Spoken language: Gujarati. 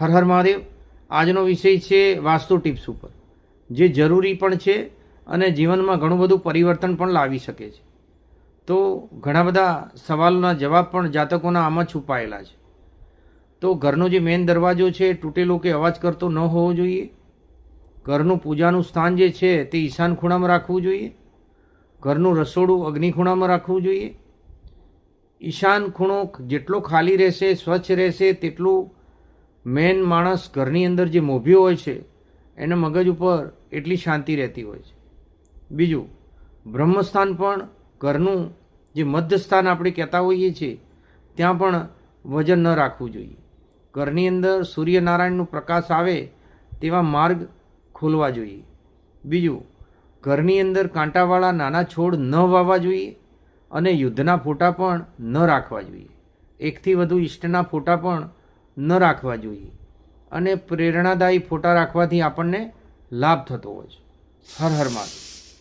હર હર મહાદેવ. આજનો વિષય છે વાસ્તુ ટિપ્સ ઉપર, જે જરૂરી પણ છે અને જીવનમાં ઘણું બધું પરિવર્તન પણ લાવી શકે છે. તો ઘણા બધા સવાલોના જવાબ પણ જાતકોના આમાં છુપાયેલા છે. તો ઘરનો જે મેઇન દરવાજો છે, તૂટેલો કે અવાજ કરતો ન હોવો જોઈએ. ઘરનું પૂજાનું સ્થાન જે છે, તે ઈશાન ખૂણામાં રાખવું જોઈએ. ઘરનું રસોડું અગ્નિ ખૂણામાં રાખવું જોઈએ. ઈશાન ખૂણો જેટલો ખાલી રહેશે, સ્વચ્છ રહેશે, તેટલું મેન માણસ ઘરની અંદર જે મોભ્યો હોય છે, એના મગજ ઉપર એટલી શાંતિ રહેતી હોય છે. બીજું, બ્રહ્મસ્થાન પણ ઘરનું જે મધ્યસ્થાન આપણે કહેતા હોઈએ છીએ, ત્યાં પણ વજન ન રાખવું જોઈએ. ઘરની અંદર સૂર્યનારાયણનો પ્રકાશ આવે તેવા માર્ગ ખોલવા જોઈએ. બીજું, ઘરની અંદર કાંટાવાળા નાના છોડ ન વાવવા જોઈએ અને યુદ્ધના ફોટા પણ ન રાખવા જોઈએ. એકથી વધુ ઈષ્ટના ફોટા પણ ન રાખવા જોઈએ. અને પ્રેરણાદાયી ફોટા રાખવાથી આપણને લાભ થતો હોય છે. હર હર મહાદેવ.